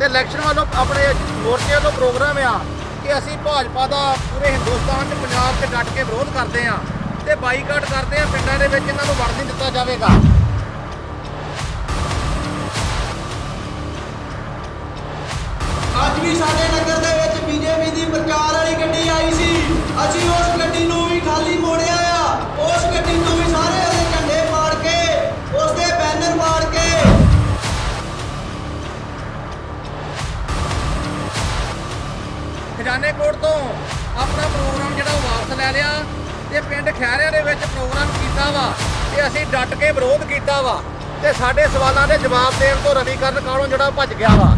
ਤੇ ਇਲੈਕਸ਼ਨ ਵੱਲੋਂ ਆਪਣੇ ਮੋਰਚੇ ਵੱਲੋਂ ਪ੍ਰੋਗਰਾਮ ਆ ਕਿ ਅਸੀਂ ਭਾਜਪਾ ਦਾ ਪੂਰੇ ਹਿੰਦੁਸਤਾਨ 'ਚ ਪੰਜਾਬ 'ਚ ਡਟ ਕੇ ਵਿਰੋਧ ਕਰਦੇ ਆ ਤੇ ਬਾਈਕਾਟ ਕਰਦੇ ਆ, ਪਿੰਡਾਂ ਦੇ ਵਿੱਚ ਇਹਨਾਂ ਨੂੰ ਵੜ ਨਹੀਂ ਦਿੱਤਾ ਜਾਵੇਗਾ। ਅੱਜ ਵੀ ਸਾਡੇ ਨਗਰ ਦੇ ਵਿੱਚ ਬੀਜੇਪੀ ਦੀ ਪ੍ਰਚਾਰ ਵਾਲੀ ਗੱਡੀ ਆਈ ਸੀ। ਅਸੀਂ ਉਸ ਗੱਡੀ ਖਜ਼ਾਨੇ ਕੋਟ ਤੋਂ ਆਪਣਾ ਪ੍ਰੋਗਰਾਮ ਜਿਹੜਾ ਵਾਪਸ ਲੈ ਲਿਆ ਤੇ ਪਿੰਡ ਖੈਰਿਆਂ ਦੇ ਵਿੱਚ ਪ੍ਰੋਗਰਾਮ ਕੀਤਾ ਵਾ ਤੇ ਅਸੀਂ ਡਟ ਕੇ ਵਿਰੋਧ ਕੀਤਾ ਵਾ ਤੇ ਸਾਡੇ ਸਵਾਲਾਂ ਦੇ ਜਵਾਬ ਦੇਣ ਤੋਂ ਰਵੀਕਰਨ ਕਾਲੋਂ ਜਿਹੜਾ ਭੱਜ ਗਿਆ ਵਾ।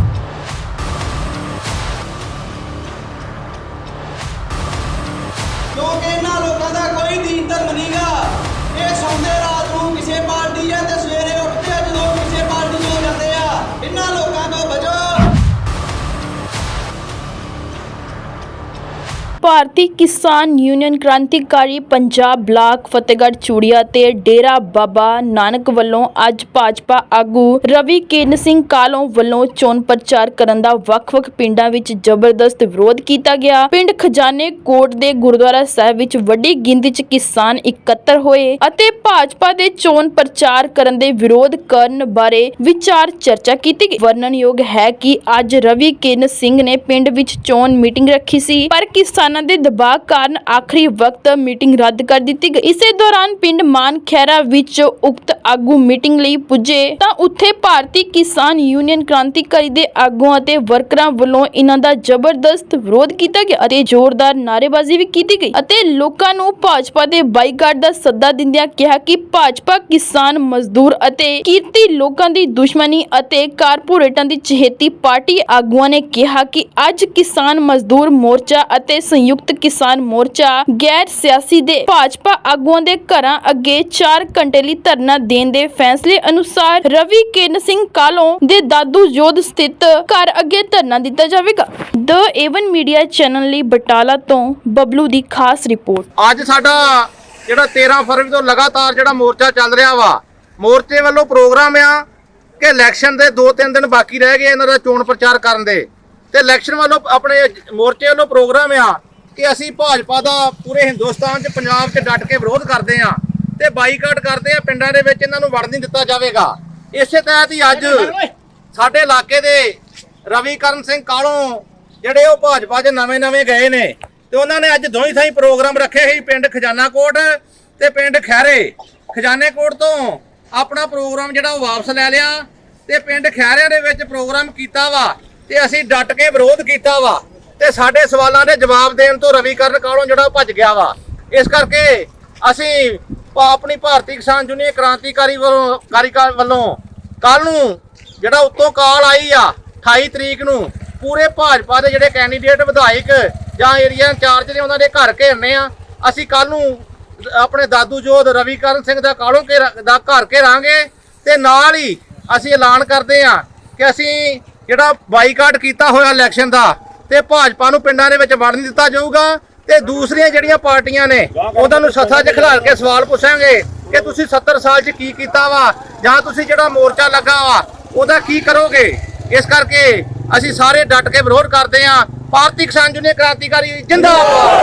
ਭਾਰਤੀ ਕਿਸਾਨ ਯੂਨੀਅਨ ਕ੍ਰਾਂਤੀਕਾਰੀ ਪੰਜਾਬ ਬਲਾਕ ਫਤਿਹਗੜ੍ਹ ਚੂੜੀਆ ਤੇ ਡੇਰਾ ਬਾਬਾ ਨਾਨਕ ਵੱਲੋਂ ਅੱਜ ਭਾਜਪਾ ਆਗੂ ਰਵੀ ਕਿਰਨ ਸਿੰਘ ਕਾਲੋਂ ਵੱਲੋਂ ਚੋਣ ਪ੍ਰਚਾਰ ਕਰਨ ਦਾ ਵੱਖ-ਵੱਖ ਪਿੰਡਾਂ ਵਿੱਚ ਜ਼ਬਰਦਸਤ ਵਿਰੋਧ ਕੀਤਾ ਗਿਆ। ਪਿੰਡ ਖਜ਼ਾਨੇ ਕੋਟ ਦੇ ਗੁਰਦੁਆਰਾ ਸਾਹਿਬ ਵਿੱਚ ਵੱਡੀ ਗਿਣਤੀ 'ਚ ਕਿਸਾਨ ਇਕੱਤਰ ਹੋਏ ਅਤੇ ਭਾਜਪਾ ਦੇ ਚੋਣ ਪ੍ਰਚਾਰ ਕਰਨ ਦੇ ਵਿਰੋਧ ਕਰਨ ਬਾਰੇ ਵਿਚਾਰ ਚਰਚਾ ਕੀਤੀ ਗਈ। ਵਰਣਨਯੋਗ ਹੈ ਕਿ ਅੱਜ ਰਵੀ ਕਿਰਨ ਸਿੰਘ ਨੇ ਪਿੰਡ ਵਿੱਚ ਚੋਣ ਮੀਟਿੰਗ ਰੱਖੀ ਸੀ, ਪਰ ਕਿਸਾਨਾਂ ਦੇ ਦਬਾਅ ਕਾਰਨ ਆਖਰੀ ਵਕਤ ਮੀਟਿੰਗ ਰੱਦ ਕਰ ਦਿੱਤੀ ਗਈ। ਇਸੇ ਦੌਰਾਨ ਪਿੰਡ ਮਾਨ ਖੈਰਾ ਵਿੱਚ ਉਕਤ ਆਗੂ ਮੀਟਿੰਗ ਲਈ ਪੁੱਜੇ। ਤਾਂ ਉੱਥੇ ਭਾਰਤੀ ਕਿਸਾਨ ਯੂਨੀਅਨ ਕ੍ਰਾਂਤੀਕਾਰੀ ਦੇ ਆਗੂਆਂ ਅਤੇ ਵਰਕਰਾਂ ਵੱਲੋਂ ਇਹਨਾਂ ਦਾ ਜ਼ਬਰਦਸਤ ਵਿਰੋਧ ਕੀਤਾ ਗਿਆ ਅਤੇ ਜ਼ੋਰਦਾਰ ਨਾਅਰੇਬਾਜ਼ੀ ਵੀ ਕੀਤੀ ਗਈ ਅਤੇ ਲੋਕਾਂ ਨੂੰ ਭਾਜਪਾ ਦੇ ਬਾਈਕਾਟ ਦਾ ਸੱਦਾ ਦਿੰਦਿਆਂ ਕਿਹਾ ਕਿ ਭਾਜਪਾ ਕਿਸਾਨ ਮਜ਼ਦੂਰ ਅਤੇ ਕੀਰਤੀ ਲੋਕਾਂ ਦੀ ਦੁਸ਼ਮਣੀ ਅਤੇ ਕਾਰਪੋਰੇਟਾਂ ਦੀ ਚਹੇਤੀ ਪਾਰਟੀ ਆਗੂਆਂ ਨੇ ਕਿਹਾ ਕਿ ਅੱਜ ਕਿਸਾਨ ਮਜ਼ਦੂਰ ਮੋਰਚਾ ਅਤੇ ਸੰਯੁਕਤ ਕਿਸਾਨ ਮੋਰਚਾ ਗੈਰ ਸਿਆਸੀ ਦੇ ਭਾਜਪਾ ਆਗੂਆਂ ਦੇ ਘਰਾਂ ਅੱਗੇ 4 ਘੰਟੇ ਲਈ ਧਰਨਾ ਦੇਣ ਦੇ ਫੈਸਲੇ ਅਨੁਸਾਰ ਰਵੀ ਕਿਰਨ ਸਿੰਘ ਕਾਲੋਂ ਦੇ ਦਾਦੂ ਜੋਧ ਸਥਿਤ ਘਰ ਅੱਗੇ ਧਰਨਾ ਦਿੱਤਾ ਜਾਵੇਗਾ। ਦ ਏਵਨ ਮੀਡੀਆ ਚੈਨਲ ਲਈ ਬਟਾਲਾ ਤੋਂ ਬਬਲੂ ਦੀ ਖਾਸ ਰਿਪੋਰਟ। ਅੱਜ ਸਾਡਾ ਜਿਹੜਾ 13 ਫਰਵਰੀ ਤੋਂ ਲਗਾਤਾਰ ਜਿਹੜਾ ਮੋਰਚਾ ਚੱਲ ਰਿਹਾ ਵਾ, ਮੋਰਚੇ ਵੱਲੋਂ ਪ੍ਰੋਗਰਾਮ ਆ ਕਿ ਇਲੈਕਸ਼ਨ ਦੇ 2-3 ਦਿਨ ਬਾਕੀ ਰਹਿ ਗਏ ਇਹਨਾਂ ਦਾ ਚੋਣ ਪ੍ਰਚਾਰ ਕਰਨ ਦੇ। ਤੇ ਇਲੈਕਸ਼ਨ ਵੱਲੋਂ ਆਪਣੇ ਮੋਰਚੇ ਵੱਲੋਂ ਪ੍ਰੋਗਰਾਮ ਆ ਕਿ ਅਸੀਂ ਭਾਜਪਾ ਦਾ ਪੂਰੇ ਹਿੰਦੁਸਤਾਨ 'ਚ ਪੰਜਾਬ 'ਚ ਡਟ ਕੇ ਵਿਰੋਧ ਕਰਦੇ ਆ ਤੇ ਬਾਈਕਾਟ ਕਰਦੇ ਆ ਪਿੰਡਾਂ ਦੇ ਵਿੱਚ ਇਹਨਾਂ ਨੂੰ ਵੜ ਨਹੀਂ ਦਿੱਤਾ ਜਾਵੇਗਾ। ਇਸੇ ਤਹਿਤ ਹੀ ਅੱਜ ਸਾਡੇ ਇਲਾਕੇ ਦੇ ਰਵੀਕਰਨ ਸਿੰਘ ਕਾਲੋਂ ਜਿਹੜੇ ਉਹ ਭਾਜਪਾ 'ਚ ਨਵੇਂ-ਨਵੇਂ ਗਏ ਨੇ ਤੇ ਉਹਨਾਂ ਨੇ ਅੱਜ ਦੋਹੀਂ ਥਾਈਂ ਪ੍ਰੋਗਰਾਮ ਰੱਖੇ ਸੀ ਪਿੰਡ ਖਜ਼ਾਨਾ ਕੋਟ ਤੇ ਪਿੰਡ ਖੈਰੇ ਖਜ਼ਾਨੇ ਕੋਟ ਤੋਂ ਆਪਣਾ ਪ੍ਰੋਗਰਾਮ ਜਿਹੜਾ ਉਹ ਵਾਪਸ ਲੈ ਲਿਆ ਤੇ ਪਿੰਡ ਖੈਰਿਆਂ ਦੇ ਵਿੱਚ ਪ੍ਰੋਗਰਾਮ ਕੀਤਾ ਵਾ ਤੇ ਅਸੀਂ ਡਟ ਕੇ ਵਿਰੋਧ ਕੀਤਾ ਵਾ। ਤੇ ਸਾਡੇ ਸਵਾਲਾਂ ਦੇ ਜਵਾਬ ਦੇਣ ਤੋਂ ਰਵੀਕਰਨ ਕਾਲੋਂ ਜਿਹੜਾ ਉਹ ਭੱਜ ਗਿਆ ਵਾ? ਇਸ ਕਰਕੇ ਅਸੀਂ ਆਪਣੀ ਭਾਰਤੀ ਕਿਸਾਨ ਯੂਨੀਅਨ ਕ੍ਰਾਂਤੀਕਾਰੀ ਵੱਲੋਂ ਕਾਰੀਕਾਰ ਵੱਲੋਂ ਕੱਲ ਨੂੰ ਜਿਹੜਾ ਉੱਤੋਂ ਕਾਲ ਆਈ ਆ 28 ਤਰੀਕ ਨੂੰ, ਪੂਰੇ ਭਾਜਪਾ ਦੇ ਜਿਹੜੇ ਕੈਂਡੀਡੇਟ, ਵਿਧਾਇਕ ਜਾਂ ਏਰੀਆ ਇੰਚਾਰਜ ਨੇ ਉਹਨਾਂ ਦੇ ਘਰ ਘੇਰਨੇ ਆ। ਅਸੀਂ ਕੱਲ ਨੂੰ ਆਪਣੇ ਦਾਦੂ ਜੋਧ ਰਵੀਕਰਨ ਸਿੰਘ ਦਾ ਕਾਲੋਂ ਕੇ ਦਾ ਘਰ ਘੇਰਾਂਗੇ ਤੇ ਨਾਲ ਹੀ ਅਸੀਂ ਐਲਾਨ ਕਰਦੇ ਆ ਕਿ ਅਸੀਂ ਜਿਹੜਾ ਬਾਈਕਾਟ ਕੀਤਾ ਹੋਇਆ ਇਲੈਕਸ਼ਨ ਦਾ ਤੇ ਭਾਜਪਾ ਨੂੰ ਪਿੰਡਾਂ ਦੇ ਵਿੱਚ ਵੜ ਨਹੀਂ ਦਿੱਤਾ ਜਾਊਗਾ ਤੇ ਦੂਸਰੀਆਂ ਜਿਹੜੀਆਂ ਪਾਰਟੀਆਂ ਨੇ, ਉਹਨਾਂ ਨੂੰ ਸੱਥਾ 'ਚ ਖਿਲਾਰ ਕੇ ਸਵਾਲ ਪੁੱਛਾਂਗੇ ਕਿ ਤੁਸੀਂ 70 ਸਾਲ 'ਚ ਕੀ ਕੀਤਾ ਵਾ ਜਾਂ ਤੁਸੀਂ ਜਿਹੜਾ ਮੋਰਚਾ ਲੱਗਾ ਵਾ, ਉਹਦਾ ਕੀ ਕਰੋਗੇ? ਇਸ ਕਰਕੇ ਅਸੀਂ ਸਾਰੇ ਡਟ ਕੇ ਵਿਰੋਧ ਕਰਦੇ ਹਾਂ ਭਾਰਤੀ ਕਿਸਾਨ ਯੂਨੀਅਨ ਕ੍ਰਾਂਤੀਕਾਰੀ ਜਿੰਦਾਬਾਦ।